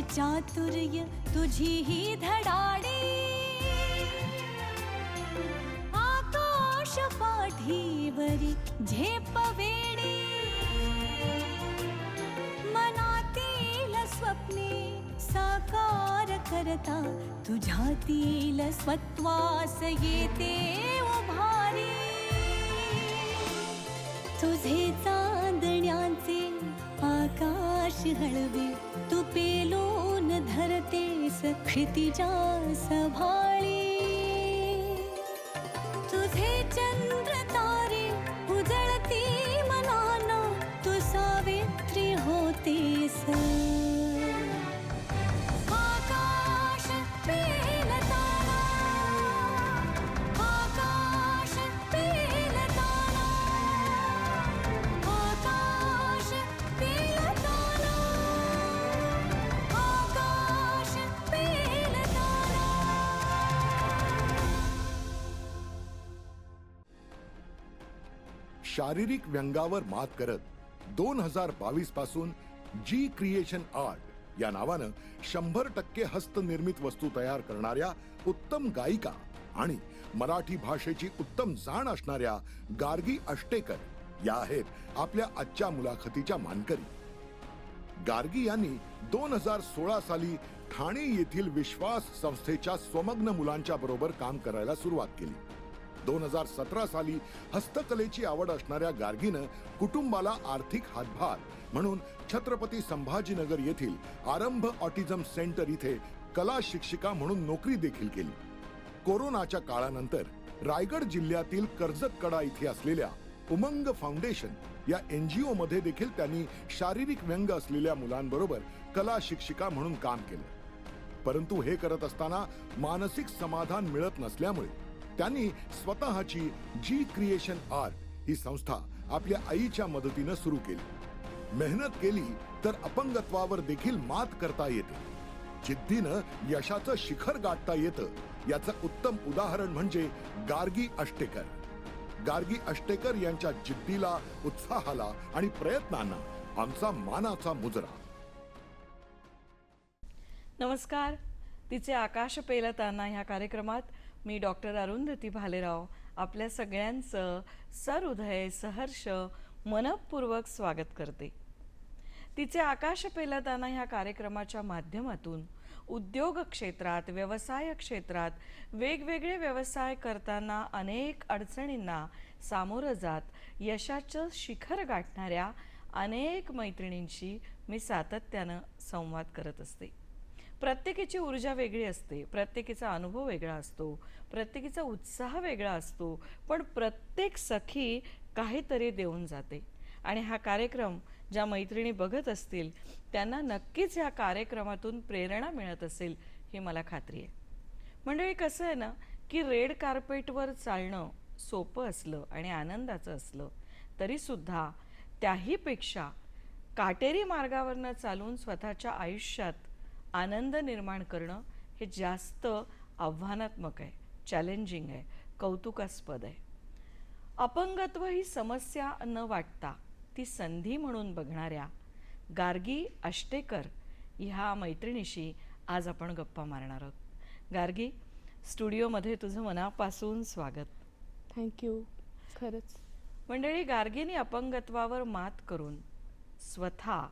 चातुर्य तुझी ही धडाडी. आकाश पाठीवरी झेप वेडी. मनातील स्वप्ने साकार करता तुझ्यातील स्वत्वास येते उभारी. तुझे हळवे तु पे लोन धरते सखिति च सभाे शारीरिक व्यंगावर मात करत दोन हजार बावीसपासून जी क्रिएशन आर्ट या नावानं शंभर टक्के हस्तनिर्मित वस्तू तयार करणाऱ्या उत्तम गायिका आणि मराठी भाषेची उत्तम जाण असणाऱ्या गार्गी अष्टेकर या आहेत आपल्या आजच्या मुलाखतीच्या मानकरी. गार्गी यांनी दोन हजार सोळा साली ठाणे येथील विश्वास संस्थेच्या स्वमग्न मुलांच्या बरोबर काम करायला सुरुवात केली. दोन हजार सतरा साली हस्तकलेची आवड असणाऱ्या गार्गीनं कुटुंबाला आर्थिक हातभार म्हणून छत्रपती संभाजीनगर येथील आरंभ ऑटिझम सेंटर इथे कला शिक्षिका म्हणून नोकरी देखील केली. कोरोनाच्या काळानंतर रायगड जिल्ह्यातील कर्जतकडा इथे असलेल्या उमंग फाउंडेशन या एनजीओ मध्ये देखील त्यांनी शारीरिक व्यंग असलेल्या मुलांबरोबर कला शिक्षिका म्हणून काम केलं. परंतु हे करत असताना मानसिक समाधान मिळत नसल्यामुळे त्यांनी स्वतःची जी क्रिएशन आर्ट ही संस्था आपल्या आईच्या मदतीनं सुरू केली. मेहनत केली तर अपंगत्वावर देखील मात करता येते. जिद्दीनं यशाचं शिखर गाठता येतं याचं उत्तम उदाहरण म्हणजे गार्गी अष्टेकर. गार्गी अष्टेकर यांच्या जिद्दीला उत्साहाला आणि प्रयत्नांना आमचा मानाचा मुजरा. नमस्कार. तिचे आकाश पेलताना ह्या कार्यक्रमात मी डॉक्टर अरुंधती भालेराव आपल्या सगळ्यांचं सहृदय सहर्ष मनपूर्वक स्वागत करते. तिचे आकाश पेलताना ह्या कार्यक्रमाच्या माध्यमातून उद्योग क्षेत्रात व्यवसाय क्षेत्रात वेगवेगळे व्यवसाय करताना अनेक अडचणींना सामोरं जात यशाचं शिखर गाठणाऱ्या अनेक मैत्रिणींशी मी सातत्यानं संवाद करत असते. प्रत्येकीची ऊर्जा वेगळी असते प्रत्येकीचा अनुभव वेगळा असतो प्रत्येकीचा उत्साह वेगळा असतो पण प्रत्येक सखी काहीतरी देऊन जाते. आणि हा कार्यक्रम ज्या मैत्रिणी बघत असतील त्यांना नक्कीच ह्या कार्यक्रमातून प्रेरणा मिळत असेल ही मला खात्री आहे. मंडळी कसं आहे ना की रेड कार्पेटवर चालणं सोपं असलं आणि आनंदाचं असलं तरीसुद्धा त्याहीपेक्षा काटेरी मार्गावरनं चालून स्वतःच्या आयुष्यात आनंद निर्माण करणं हे जास्त आव्हानात्मक आहे चॅलेंजिंग आहे कौतुकास्पद आहे. अपंगत्व ही समस्या न वाटता ती संधी म्हणून बघणाऱ्या गार्गी अष्टेकर ह्या मैत्रिणीशी आज आपण गप्पा मारणार आहोत. गार्गी स्टुडिओमध्ये तुझं मनापासून स्वागत. थँक्यू खरंच. मंडळी गार्गीने अपंगत्वावर मात करून स्वतः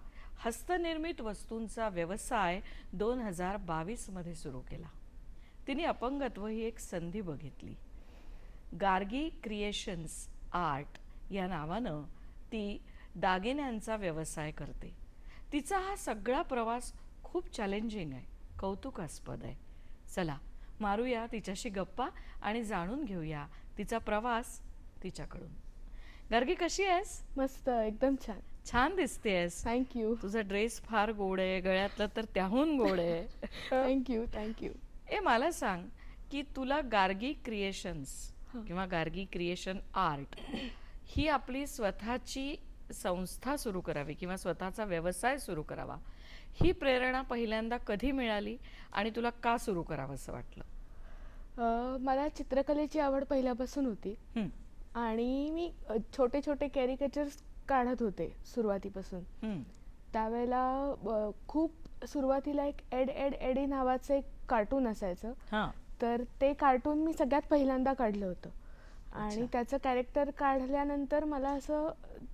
हस्तनिर्मित वस्तूंचा व्यवसाय दोन हजार बावीसमध्ये सुरू केला. तिने अपंगत्व ही एक संधी बघितली. गार्गी क्रिएशन्स आर्ट या नावानं ती दागिन्यांचा व्यवसाय करते. तिचा हा सगळा प्रवास खूप चॅलेंजिंग आहे कौतुकास्पद आहे. चला मारूया तिच्याशी गप्पा आणि जाणून घेऊया तिचा प्रवास तिच्याकडून. गार्गी कशी आहेस? मस्त एकदम छान. छान दिसतेस थँक्यू तुझा ड्रेस फार गोड आहे गळ्यातलं तर त्याहून गोड आहे. थँक्यू थँक्यू ए मला सांग की तुला गार्गी क्रिएशन्स किंवा गार्गी क्रिएशन आर्ट ही आपली स्वतःची संस्था सुरू करावी किंवा स्वतःचा व्यवसाय सुरू करावा ही प्रेरणा पहिल्यांदा कधी मिळाली आणि तुला का सुरू करावं असं वाटलं? मला चित्रकलेची आवड पहिल्यापासून होती. आणि मी छोटे छोटे कॅरिकेचर्स काढत होते सुरुवातीपासून. त्यावेळेला खूप सुरुवातीला एक एड एड एडी नावाचं एक कार्टून असायचं. तर ते कार्टून मी सगळ्यात पहिल्यांदा काढलं होतं. आणि. त्याचं कॅरेक्टर काढल्यानंतर मला असं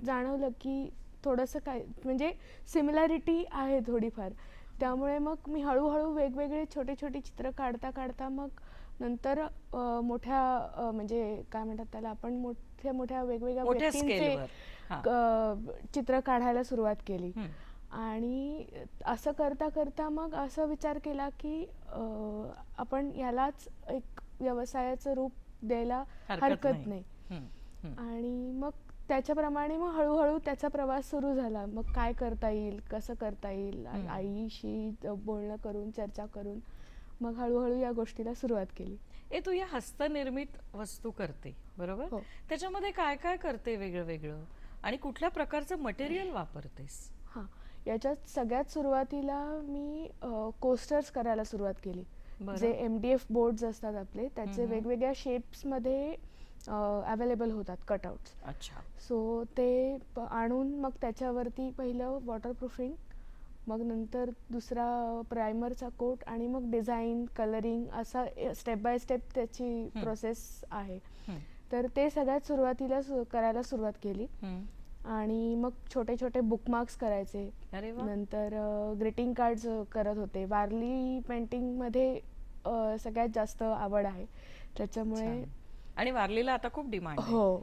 जाणवलं की थोडंसं काय म्हणजे सिमिलॅरिटी आहे थोडीफार. त्यामुळे मग मी हळूहळू वेगवेगळे छोटे छोटे चित्र काढता काढता मग नंतर मोठ्या म्हणजे काय म्हणतात त्याला आपण मोठ्या मोठ्या वेगवेगळ्या व्यक्तींचे चित्र काढायला सुरुवात केली. आणि असं करता करता मग असं विचार केला की आपण यालाच एक व्यवसायाचं रूप द्यायला हरकत नाही. आणि मग त्याच्याप्रमाणे मग हळूहळू त्याचा प्रवास सुरू झाला मग काय करता येईल कसं करता येईल. आईशी बोलणं करून चर्चा करून मग हळूहळू या गोष्टीला सुरुवात केली ए तू या हस्तनिर्मित वस्तू करते बरोबर हो. त्याच्यामध्ये काय काय करते वेगळं वेगळं आणि कुठल्या प्रकारचं मटेरियल वापरतेस? हां. याच्यात सगळ्यात सुरुवातीला मी कोस्टर्स करायला सुरुवात केली. जे एम डी एफ बोर्ड्स असतात आपले त्याचे. वेगवेगळ्या शेप्समध्ये अवेलेबल होतात कटआउट्स अच्छा. सो ते आणून मग त्याच्यावरती पहिलं वॉटरप्रूफिंग मग नंतर दुसरा प्रायमरचा कोट आणि मग डिझाईन कलरिंग असा स्टेप बाय स्टेप त्याची प्रोसेस आहे. तर ते सगळ्यात सुरुवातीला सु- करायला सुरुवात केली. आणि मग छोटे छोटे बुकमार्क्स करायचे. नंतर ग्रीटिंग कार्ड्स करत होते. वारली पेंटिंगमध्ये अ, सगळ्यात जास्त आवड आहे. त्याच्यामुळे. आणि वारलीला आता खूप डिमांड हो.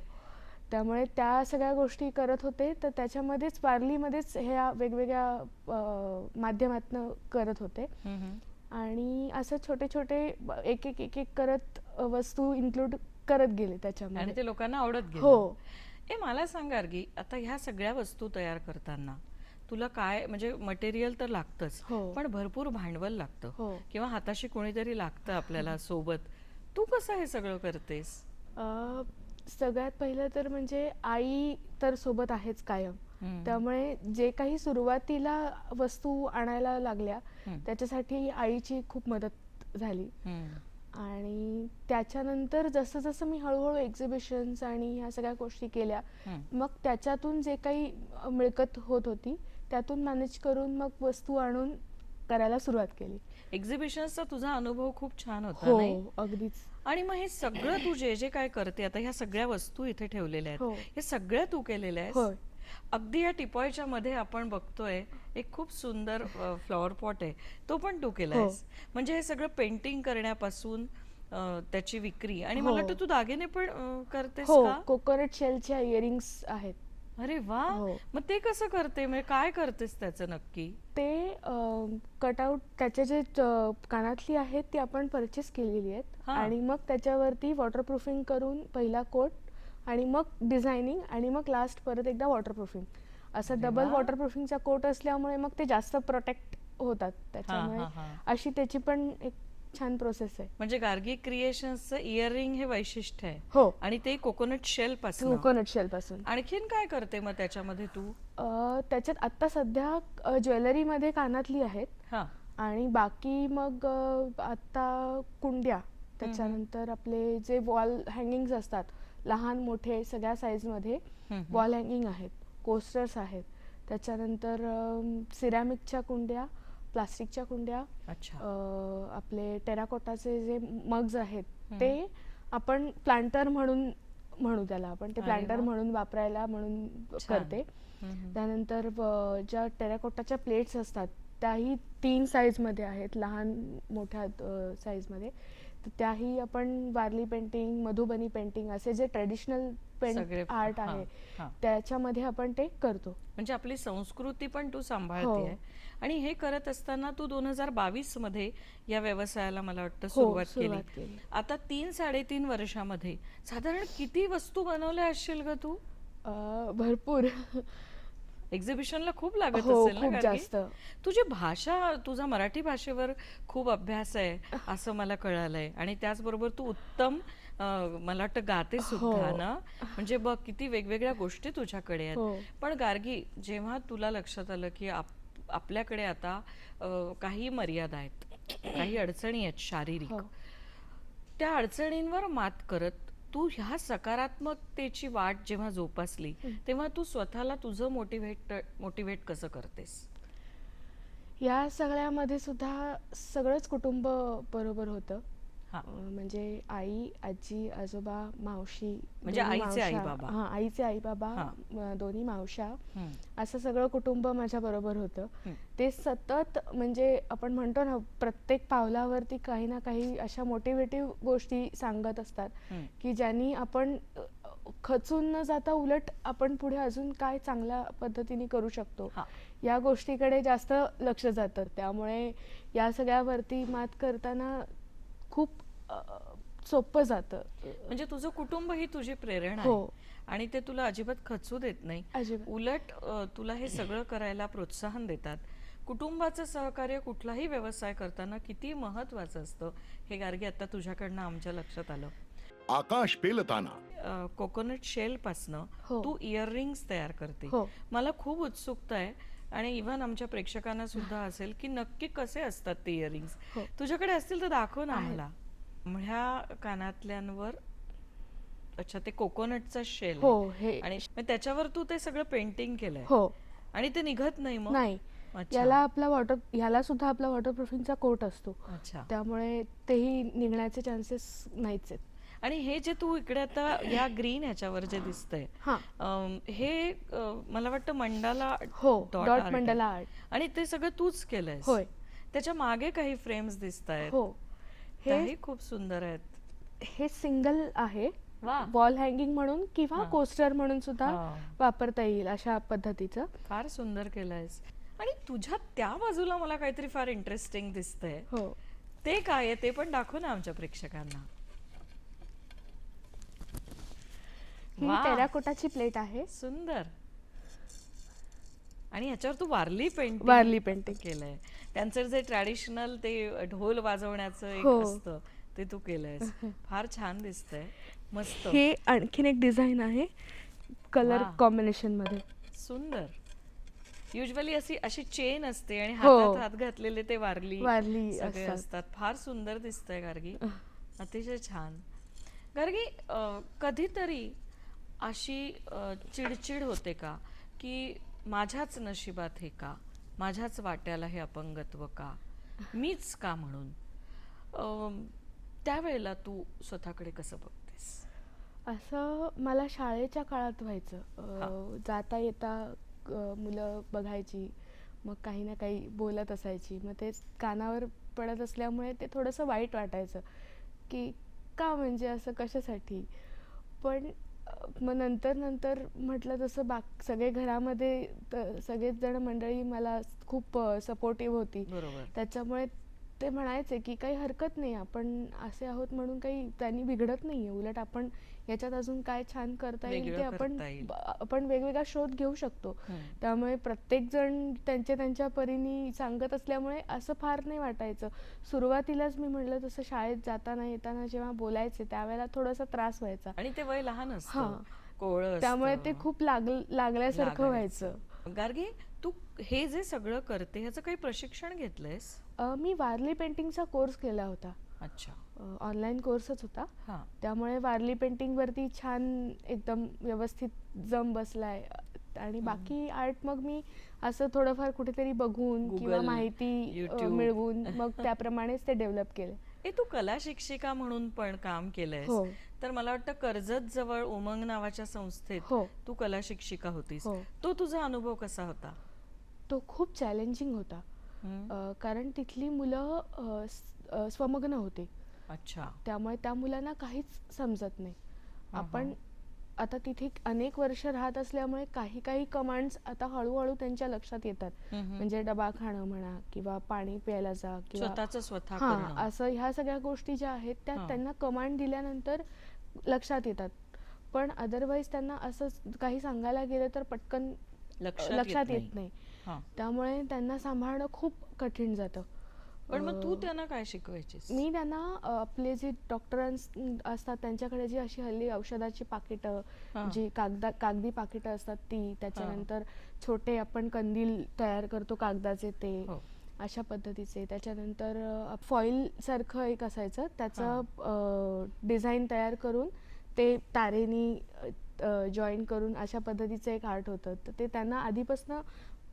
त्यामुळे त्या सगळ्या गोष्टी करत होते. तर त्याच्यामध्येच वारलीमध्येच ह्या वेगवेगळ्या माध्यमातनं करत होते. आणि असं छोटे छोटे एक एक एक एक करत वस्तू इन्क्लूड करत गेले आणि त्याच्यामध्ये ते लोकांना आवडत गेलं हो ए मला सांग गार्गी आता ह्या सगळ्या वस्तू तयार करताना तुला काय म्हणजे मटेरियल तर लागतंच हो. पण भरपूर भांडवल लागतं हो. किंवा हाताशी कोणीतरी लागतं आपल्याला सोबत तू कसं हे सगळं करतेस अ, सगळ्यात पहिलं तर म्हणजे आई तर सोबत आहेच कायम हम्म. त्यामुळे जे काही सुरुवातीला वस्तू आणायला लागल्या हम्म. त्याच्यासाठी आईची खूप मदत झाली हम्म. आणि त्याच्यानंतर जसं जसं मी हळूहळू एक्झिबिशन्स आणि ह्या सगळ्या गोष्टी केल्या. मग त्याच्यातून जे काही मिळकत होत होती त्यातून मॅनेज करून मग वस्तू आणून करायला सुरुवात केली एक्झिबिशन्सचा तुझा अनुभव खूप छान होता हो नाही अगदीच आणि मग हे सगळं तू जे जे काय करते आता ह्या सगळ्या वस्तू इथे ठेवलेल्या हो. आहेत हे सगळ्या तू केलेल्या होय. अगदी या टिपॉयच्या मध्ये आपण बघतोय एक खूप सुंदर फ्लॉवर पॉट आहे. तो पण तू केलायस. हो. म्हणजे हे सगळं पेंटिंग करण्यापासून अ, त्याची विक्री. आणि हो. मला वाटतं तू दागिने पण अ, करतेस हो का? कोकोनट शेलच्या इयरिंग्स आहेत. अरे वा! हो. मग ते कसं करते? म्हणजे काय करतेस त्याचं नक्की? ते कटआउट त्याचे जे कानातली आहेत ती आपण परचेस केलेली आहेत. हा. आणि मग त्याच्यावरती वॉटरप्रूफिंग करून पहिला कोट आणि मग डिझायनिंग आणि मग लास्ट परत एकदा वॉटरप्रूफिंग असं डबल. वॉटरप्रूफिंगचा कोट असल्यामुळे मग ते जास्त प्रोटेक्ट होतात. त्याच्यामुळे. अशी त्याची पण एक छान प्रोसेस आहे. म्हणजे गार्गी क्रिएशन्सचं इयरिंग हे वैशिष्ट्य आहे. हो. आणि ते कोकोनट शेल पासून. कोकोनट शेल पासून. आणखीन काय करते मग त्याच्यामध्ये तू? त्याच्यात आता सध्या ज्वेलरीमध्ये कानातली आहेत. हा. आणि बाकी मग आता कुंड्या. त्याच्यानंतर आपले जे वॉल हँगिंग्स असतात लहान मोठे सगळ्या साईजमध्ये. वॉल हँगिंग आहेत कोस्टर्स आहेत त्याच्यानंतर सिरॅमिकच्या कुंड्या प्लास्टिकच्या कुंड्या आपले टेराकोटाचे जे मग्ज आहेत. ते आपण प्लांटर म्हणून म्हणू त्याला आपण ते प्लांटर. म्हणून वापरायला म्हणून. करते. त्यानंतर ज्या टेराकोटाच्या प्लेट्स असतात त्याही तीन साईजमध्ये आहेत लहान मोठ्या साईजमध्ये तर त्याही आपण वारली पेंटिंग मधुबनी पेंटिंग असे जे ट्रेडिशनल पेंट आर्ट हा, आहे हा. त्याच्यामध्ये आपण ते करतो म्हणजे आपली संस्कृती पण तू हो. सांभाळते आणि हे करत असताना तू दोन हजार बावीसमध्ये या व्यवसायाला मला वाटतं हो, सुरुवात केली. आता तीन साडेतीन वर्षामध्ये साधारण किती वस्तू बनवल्या असशील ग तू भरपूर एक्झिबिशनला खूप लागत हो, असेल ना खूप? जास्त. तुझी भाषा तुझा मराठी भाषेवर खूप अभ्यास आहे असं मला कळालंय आणि त्याचबरोबर तू उत्तम अं, मला वाटतं गाते सुद्धा हो. ना म्हणजे बघ किती वेगवेगळ्या गोष्टी तुझ्याकडे हो. आहेत पण गार्गी जेव्हा तुला लक्षात आलं की आप- आपल्याकडे आता अं, काही मर्यादा आहेत काही अडचणी आहेत शारीरिक हो. त्या अडचणींवर मात करत तू ह्या सकारात्मकतेची वाट जेव्हा जोपासली तेव्हा तू स्वतःला तुझं मोटिवेट मोटिवेट कसं करतेस? या सगळ्यामध्ये सुद्धा सगळंच कुटुंब बरोबर होतं. हा म्हणजे आई आजी आजोबा मावशी म्हणजे दोन्ही आईचे मावश्या. आई-बाबा. हा आईचे आई बाबा हा. दोन्ही हम्म. असं सगळं कुटुंब माझ्या बरोबर होतं हं. ते सतत म्हणजे आपण म्हणतो ना प्रत्येक पावलावरती काही ना काही अशा मोटिवेटिव्ह गोष्टी सांगत असतात. की ज्यांनी आपण अ, खचून न जाता उलट आपण पुढे अजून काय चांगल्या पद्धतीने करू शकतो हा. या गोष्टीकडे जास्त लक्ष जातं त्यामुळे या सगळ्यावरती मात करताना खूप सोपं जातं म्हणजे तुझं कुटुंब ही तुझी प्रेरणा हो. आहे आणि ते तुला अजिबात खचू देत नाही. उलट तुला हे सगळं करायला प्रोत्साहन देतात कुटुंबाचं सहकार्य कुठलाही व्यवसाय करताना किती महत्वाचं असतं हे गार्गी आता तुझ्याकडनं आमच्या लक्षात आलं आकाश पेलताना कोकोनट शेल पासनं हो. तू इयरिंग्स तयार करते हो. मला खूप उत्सुकता आहे आणि इव्हन आमच्या प्रेक्षकांना सुद्धा असेल की नक्की कसे असतात ते इयरिंग्स हो. तुझ्याकडे असतील तर दाखव ना. आम्हाला ह्या कानातल्यांवर अच्छा ते कोकोनटचा शेल हो, हे- आणि मग त्याच्यावर तू ते सगळं पेंटिंग केलंय. हो. आणि ते निघत नाही मग? नाही. अच्छा. याला आपला वॉटर ह्याला सुद्धा आपला वॉटरप्रूफिंगचा कोट असतो. अच्छा. त्यामुळे तेही निघण्याचे चान्सेस नाहीच आहेत. आणि हे जे तू इकडे आता या ग्रीन ह्याच्यावर जे दिसतंय हा. अम, हे अ, मला वाटतं मंडाला हो, dot आहे. मंडाला art. आणि ते सगळं तूच केलंयस. होय. त्याच्यामागे काही फ्रेम्स दिसत आहेत हो. हे खूप सुंदर आहेत. हे सिंगल आहे. वॉल हँगिंग म्हणून किंवा. कोस्टर म्हणून सुद्धा. वापरता येईल अशा पद्धतीचं. फार सुंदर केलंयस. आणि तुझ्या त्या बाजूला मला काहीतरी फार इंटरेस्टिंग दिसतंय. हो. ते काय आहे ते पण दाखव ना आमच्या प्रेक्षकांना. ही. टेराकोटाची प्लेट आहे. सुंदर. आणि ह्याच्यावर तू वारली पेंटिंग वारली पेंटिंग केलंय. त्यांचं जे ट्रॅडिशनल ते ढोल वाजवण्याचं एक हो. असतं ते तू केलंयस. फार छान दिसतंय. मस्त. हे आणखीन एक डिझाईन आहे कलर वा. कॉम्बिनेशनमध्ये. सुंदर. युजली अशी अशी चेन असते आणि हो. हातात हात घातलेले ते वारली वारली सगळे असतात. असतात. फार सुंदर दिसतंय गार्गी. अतिशय छान. गार्गी अं, कधीतरी अशी अं, चिडचिड होते का? की माझ्याच नशिबात हे का? माझ्याच वाट्याला हे अपंगत्व का? मीच का म्हणून? त्यावेळेला तू स्वतःकडे कसं बघतेस? असं मला शाळेच्या काळात व्हायचं. जाता येता मुलं बघायची मग काही ना काही बोलत असायची. मग ते कानावर पडत असल्यामुळे ते थोडंसं वाईट वाटायचं. की का म्हणजे असं कशासाठी? पण मग नंतर नंतर म्हटलं तसं बाक सगळे घरामध्ये सगळेच जण मंडळी मला खूप सपोर्टिव्ह होती. त्याच्यामुळे ते म्हणायचे की काही हरकत नाही आपण असे आहोत म्हणून काही त्यांनी बिघडत नाहीये उलट आपण याच्यात अजून काय छान करता येईल ते आपण आपण वेगवेगळा शोध घेऊ शकतो. त्यामुळे प्रत्येक जण त्यांच्या त्यांच्या परीने सांगत असल्यामुळे असं फार नाही वाटायचं सुरुवातीलाच मी म्हटलं तसं शाळेत जाताना येताना जेव्हा बोलायचे त्यावेळेला थोडासा त्रास व्हायचा आणि ते वय लहान असतं हा. त्यामुळे ते. खूप लाग लागल्यासारखं. व्हायचं गार्गी तू हे जे सगळं करते ह्याचं काही प्रशिक्षण घेतलंयस? अं, मी वारली पेंटिंगचा कोर्स केला होता. अच्छा. ऑनलाईन कोर्सच होता. हा. त्यामुळे वारली पेंटिंग वरती छान एकदम व्यवस्थित जम बसलाय. आणि बाकी आर्ट मग मी असं थोडंफार कुठेतरी बघून किंवा Google, माहिती अ, YouTube. मिळवून मग त्याप्रमाणेच ते डेव्हलप केले. ए तू कला शिक्षिका म्हणून पण काम केलंयस हो. तर मला वाटतं कर्जत जवळ उमंग नावाच्या संस्थेत हो. तू कला शिक्षिका होतीस हो. तो तुझा अनुभव कसा होता तो खूप चॅलेंजिंग होता हम्म. अ, कारण तिथली मुलं अ, स- अ, स्वमग्न होते अच्छा त्यामुळे त्या मुलांना काहीच समजत नाही आपण आता तिथे अनेक वर्ष राहत असल्यामुळे काही काही कमांड्स आता हळूहळू त्यांच्या लक्षात येतात. म्हणजे डबा खाणं म्हणा किंवा पाणी प्यायला जा किंवा स्वतःचं स्वतः हा. असं ह्या सगळ्या गोष्टी ज्या आहेत त्या. त्यांना कमांड दिल्यानंतर लक्षात येतात पण अदरवाईज त्यांना असं काही सांगायला गेलं तर पटकन लक्षात येत नाही. त्यामुळे त्यांना सांभाळणं खूप कठीण जातं पण मग तू त्यांना काय शिकवायचीस? मी त्यांना आपले जे डॉक्टरांस असतात त्यांच्याकडे जी अशी हल्ली औषधाची पाकिटं. जी कागदा कागदी पाकिटं असतात ती त्याच्यानंतर छोटे आपण कंदील तयार करतो कागदाचे ते हो. अशा पद्धतीचे. त्याच्यानंतर फॉईल सारखं एक असायचं त्याचं डिझाईन तयार करून ते तारेनी जॉईन करून अशा पद्धतीचं एक आर्ट होतं. तर ते त्यांना आधीपासनं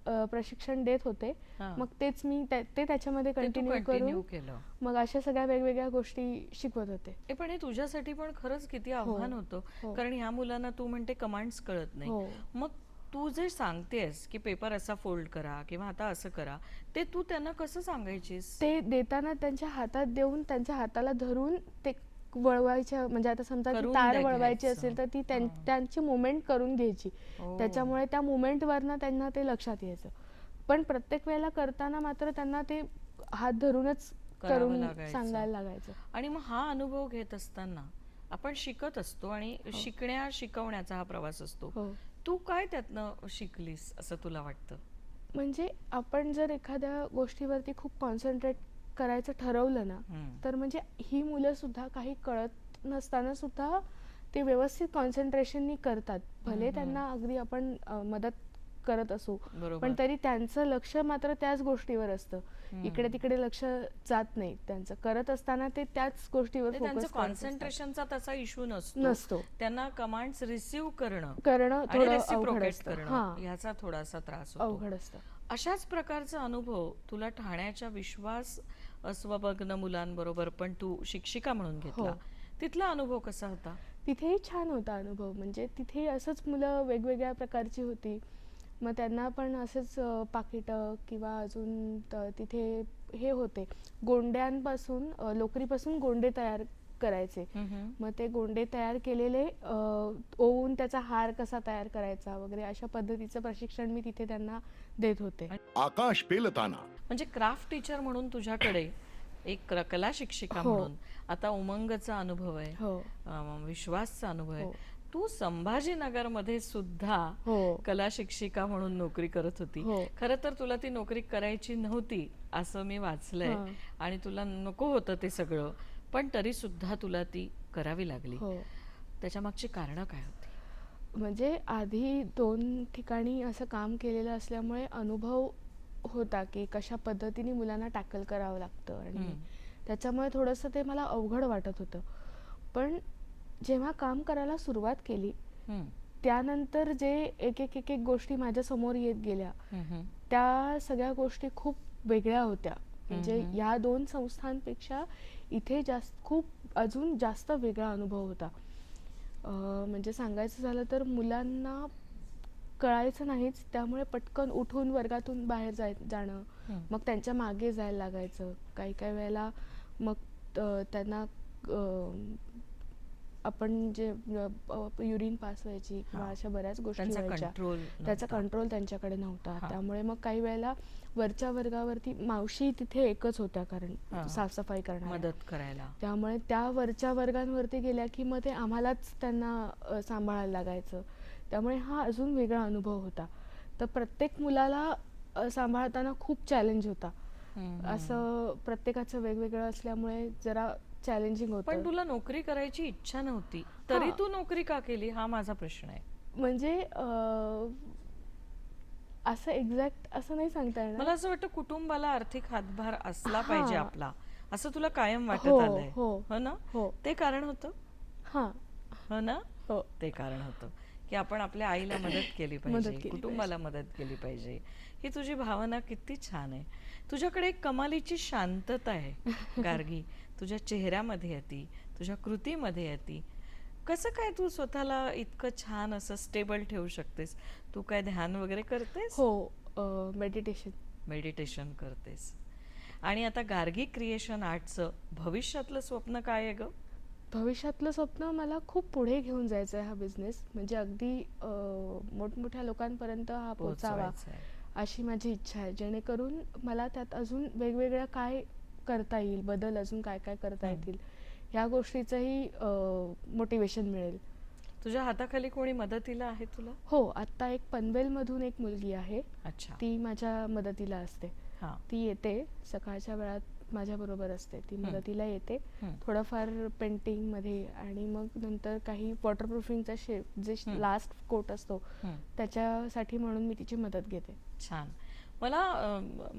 प्रशिक्षण देत होते. हा. मग तेच मी ते त्याच्यामध्ये कंटिन्यू करून केलं. मग अशा सगळ्या वेगवेगळ्या गोष्टी शिकवत होते. पण हे तुझ्यासाठी पण खरंच किती आव्हान होतं. हो. कारण ह्या मुलांना तू म्हणते कमांड्स कळत नाही. हो. मग तू जे सांगतेस की पेपर असा फोल्ड करा किंवा आता असं करा ते तू त्यांना कसं सांगायचीस? ते देताना त्यांच्या हातात देऊन त्यांच्या हाताला धरून ते वळवायच्या म्हणजे आता समजा तार वळवायची. असेल तर ती त्यां- हा. त्यांची मुवमेंट करून घ्यायची ओ. त्याच्यामुळे त्या मुवमेंटवरनं त्यांना ते लक्षात यायचं पण प्रत्येक वेळेला करताना मात्र त्यांना ते हात धरूनच करून. सांगायला लागायचं आणि मग हा अनुभव घेत असताना आपण शिकत असतो आणि शिकण्या शिकवण्याचा हा प्रवास असतो हो तू काय त्यातनं शिकलीस असं तुला वाटतं म्हणजे आपण जर एखाद्या गोष्टीवरती खूप कॉन्सन्ट्रेट करायचं ठरवलं ना. तर म्हणजे ही मुलं सुद्धा काही कळत नसताना सुद्धा ते व्यवस्थित कॉन्सन्ट्रेशननी करतात. भले त्यांना अगदी आपण मदत करत असू. पण तरी त्यांचं लक्ष मात्र त्याच गोष्टीवर असतं. इकडे तिकडे लक्ष जात नाही. त्यांचं करत असताना ते त्याच गोष्टीवर. कॉन्सन्ट्रेशनचा तसा इश्यू नसतो. नसतो. त्यांना कमांड्स रिसीव्ह करणं करणं करणं ह्याचा थोडासा त्रास अवघड असतं. अशाच प्रकारचा अनुभव तुला ठाण्याच्या विश्वास अस्वभग्न मुलांबरोबर पण तू शिक्षिका म्हणून घेतला. हो. तिथला अनुभव कसा होता? तिथेही छान होता अनुभव. म्हणजे तिथे असंच मुलं वेगवेगळ्या प्रकारची होती. मग त्यांना पण असंच पाकिटं किंवा अजून तिथे हे होते. गोंड्यांपासून लोकरीपासून गोंडे तयार करायचे. मग ते गोंडे तयार केलेले ओवून त्याचा हार कसा तयार करायचा वगैरे अशा पद्धतीचं प्रशिक्षण मी तिथे त्यांना देत होते. आकाश पेलताना म्हणजे क्राफ्ट टीचर म्हणून तुझ्याकडे एक कला शिक्षिका हो. म्हणून. आता उमंगचा अनुभव आहे. हो. विश्वासचा अनुभव आहे. हो. तू संभाजीनगरमध्ये सुद्धा हो. कला शिक्षिका म्हणून नोकरी करत होती. हो. खर तर तुला ती नोकरी करायची नव्हती असं मी वाचलंय. आणि तुला नको होतं ते सगळं पण तरी सुद्धा तुला ती करावी लागली. हो. त्याच्या मागची कारण काय होती? म्हणजे आधी दोन ठिकाणी असं काम केलेलं असल्यामुळे अनुभव होता की कशा पद्धतीने मुलांना टॅकल करावं लागतं आणि. त्याच्यामुळे थोडंसं ते मला अवघड वाटत होतं पण जेव्हा काम करायला सुरुवात केली. त्यानंतर जे एक एक एक एक गोष्टी माझ्यासमोर येत गेल्या. त्या सगळ्या गोष्टी खूप वेगळ्या होत्या म्हणजे. या दोन संस्थांपेक्षा इथे जास्त खूप अजून जास्त वेगळा अनुभव होता म्हणजे सांगायचं झालं तर मुलांना कळायचं नाहीच त्यामुळे पटकन उठून वर्गातून बाहेर जाय जाणं. मग त्यांच्या मागे जायला लागायचं काही काही वेळेला मग त्यांना आपण जे युरिन पास व्हायची किंवा. अशा बऱ्याच गोष्टी त्यांचा व्हायच्या त्याचा. कंट्रोल त्यांच्याकडे नव्हता. त्यामुळे मग काही वेळेला वरच्या वर्गावरती मावशी तिथे एकच होत्या कारण. साफसफाई करणार मदत करायला त्यामुळे त्या वरच्या वर्गांवरती गेल्या की मग ते आम्हालाच त्यांना सांभाळायला लागायचं त्यामुळे हा अजून वेगळा अनुभव होता. तर प्रत्येक मुलाला सांभाळताना खूप चॅलेंज होता. असं प्रत्येकाचं वेगवेगळं असल्यामुळे जरा चॅलेंजिंग पण होतं तुला नोकरी करायची इच्छा नव्हती. तरी. तू नोकरी का केली? हा माझा प्रश्न आहे. म्हणजे असं एक्झॅक्ट असं नाही सांगता येणार. मला असं वाटतं कुटुंबाला आर्थिक हातभार असला. पाहिजे आपला. असं तुला कायम वाटत हो, आलंय. हो. हो ना? हो. ते कारण होतं? हां. हो ना? हो. ते कारण होतं. की आपण आपल्या आईला मदत केली पाहिजे कुटुंबाला मदत केली पाहिजे. ही तुझी भावना किती छान आहे. तुझ्याकडे एक कमालीची शांतता आहे गार्गी. तुझ्या चेहऱ्यामध्ये येते तुझ्या कृतीमध्ये येते. कसं काय तू स्वतःला इतकं छान असं स्टेबल ठेवू शकतेस? तू काय ध्यान वगैरे करतेस? हो मेडिटेशन मेडिटेशन करतेस. आणि आता गार्गी क्रिएशन आर्टचं भविष्यातलं स्वप्न काय आहे ग? भविष्यातलं स्वप्न मला खूप पुढे घेऊन जायचं आहे हा बिझनेस म्हणजे अगदी मोठमोठ्या लोकांपर्यंत हा पोचावा. अशी माझी इच्छा आहे. जेणेकरून मला त्यात अजून वेगवेगळ्या काय करता येईल बदल अजून काय काय करता. येतील ह्या गोष्टीचंही मोटिवेशन मिळेल. तुझ्या हाताखाली कोणी मदतीला आहे तुला? हो आत्ता एक पनवेलमधून एक मुलगी आहे. अच्छा. ती माझ्या मदतीला असते. हा. ती येते सकाळच्या वेळात माझ्या बरोबर असते ती. मदतीला येते. थोडंफार पेंटिंगमध्ये आणि मग नंतर काही वॉटरप्रूफिंगचा शे जे हम्म. लास्ट कोट असतो. त्याच्यासाठी म्हणून मी तिची मदत घेते छान मला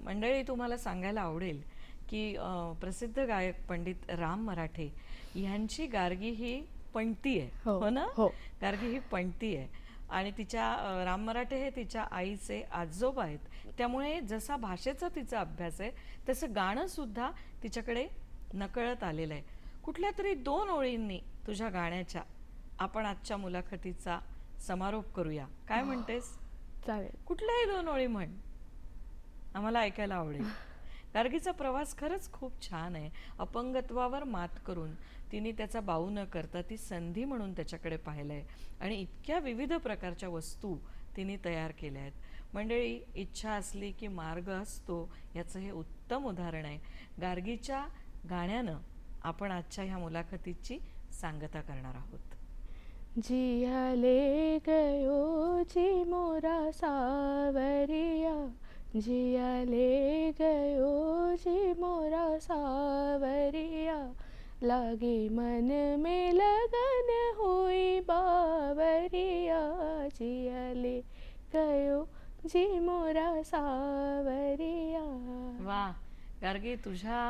मंडळी तुम्हाला सांगायला आवडेल की प्रसिद्ध गायक पंडित राम मराठे यांची गार्गी ही पणती आहे हो, हो ना हो. गार्गी ही पणती आहे आणि तिच्या राम मराठे हे तिच्या आईचे आजोबा आहेत. त्यामुळे जसा भाषेचा तिचा अभ्यास आहे तसं गाणं सुद्धा तिच्याकडे नकळत आलेलं आहे. कुठल्या तरी दोन ओळींनी तुझ्या गाण्याच्या आपण आजच्या मुलाखतीचा समारोप करूया. काय म्हणतेस? चालेल. कुठल्याही दोन ओळी म्हण. आम्हाला ऐकायला आवडेल. गार्गीचा प्रवास खरंच खूप छान आहे. अपंगत्वावर मात करून तिने त्याचा बाऊ न करता ती संधी म्हणून त्याच्याकडे पाहिलं आहे आणि इतक्या विविध प्रकारच्या वस्तू तिने तयार केल्या आहेत. मंडळी इच्छा असली की मार्ग असतो याचं हे उत्तम उदाहरण आहे. गार्गीच्या गाण्यानं आपण आजच्या ह्या मुलाखतीची सांगता करणार आहोत. जियाले गयो जी मोरा सावरिया जियाले गयो जी मोरा सावरिया। लागे मन में लगन हुई बावरिया। जियाले गयो जी मोरा सावरिया। वा गार्गे तुझ्या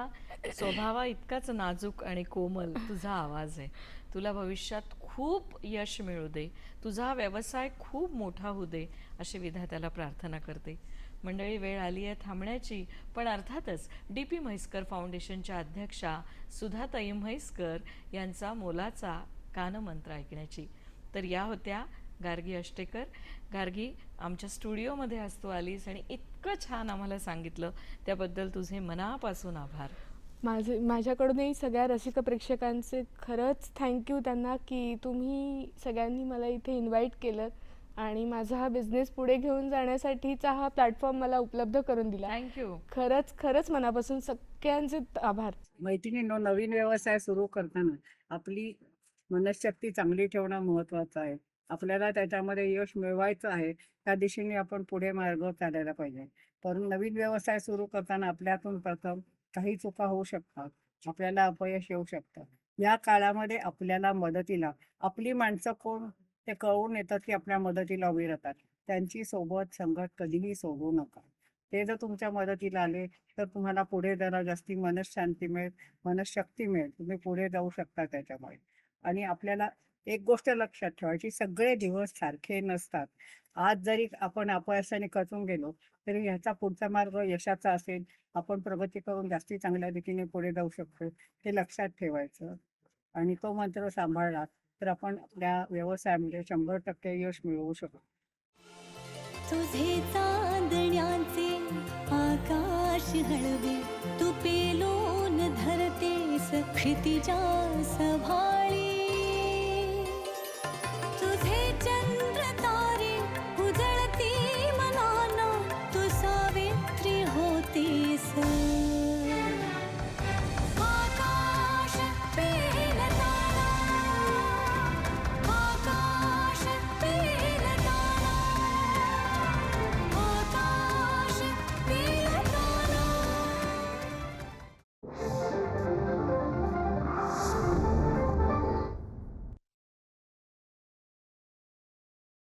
स्वभावा इतकाच नाजूक आणि कोमल तुझा आवाज आहे. तुला भविष्यात खूप यश मिळू दे. तुझा व्यवसाय खूप मोठा होऊ दे अशी विधात्याला प्रार्थना करते. मंडळी वेळ आली आहे थांबण्याची पण अर्थातच डी पी म्हैसकर फाउंडेशनच्या अध्यक्षा सुधाताई म्हैसकर यांचा मोलाचा कानमंत्र ऐकण्याची. तर या होत्या गार्गी अष्टेकर. गार्गी आमच्या स्टुडिओमध्ये आज तू आलीस आणि इतकं छान आम्हाला सांगितलं. त्याबद्दल तुझे मनापासून आभार. माझे माझ्याकडूनही सगळ्या रसिक प्रेक्षकांचे खरंच थँक्यू त्यांना की तुम्ही सगळ्यांनी मला इथे इन्व्हाइट केलं आणि माझा हा बिझनेस पुढे घेऊन जाण्यासाठीचा हा प्लॅटफॉर्म मला उपलब्ध करून दिला. थँक्यू खरंच खरंच मनापासून सगळ्यांचे आभार. मैत्रिणींनो नवीन व्यवसाय सुरू करताना आपली मनशक्ती चांगली ठेवणं महत्वाचं आहे. आपल्याला त्याच्यामध्ये यश मिळवायचं आहे. त्या दिशेने आपण पुढे मार्ग चालायला पाहिजे. पण नवीन व्यवसाय सुरू करताना आपल्यातून प्रथम काही चुका होऊ शकतात आपल्याला अपयश येऊ शकतं. या काळामध्ये आपल्याला मदतीला आपली माणसं कोण ते कळून येतात की आपल्या मदतीला उभी राहतात. त्यांची सोबत संगत कधीही सोडू नका. ते जर तुमच्या मदतीला आले तर तुम्हाला पुढे जरा जास्ती मनशांती मिळेल मनशक्ती मिळेल. तुम्ही पुढे जाऊ शकता त्याच्यामुळे. आणि आपल्याला एक गोष्ट लक्षात ठेवायची सगळे दिवस सारखे नसतात. आज जरी आपण अपयशाने खचून गेलो तरी ह्याचा पुढचा मार्ग यशाचा असेल. आपण प्रगती करून जास्ती चांगल्या रीतीने पुढे जाऊ शकतो हे लक्षात ठेवायचं. आणि तो मंत्र सांभाळला तर आपण आपल्या व्यवसायामध्ये शंभर टक्के यश मिळवू शकतो तुझे चांदण्याचे आकाश हळवे तू पेलोन धरते क्षितिजा सभा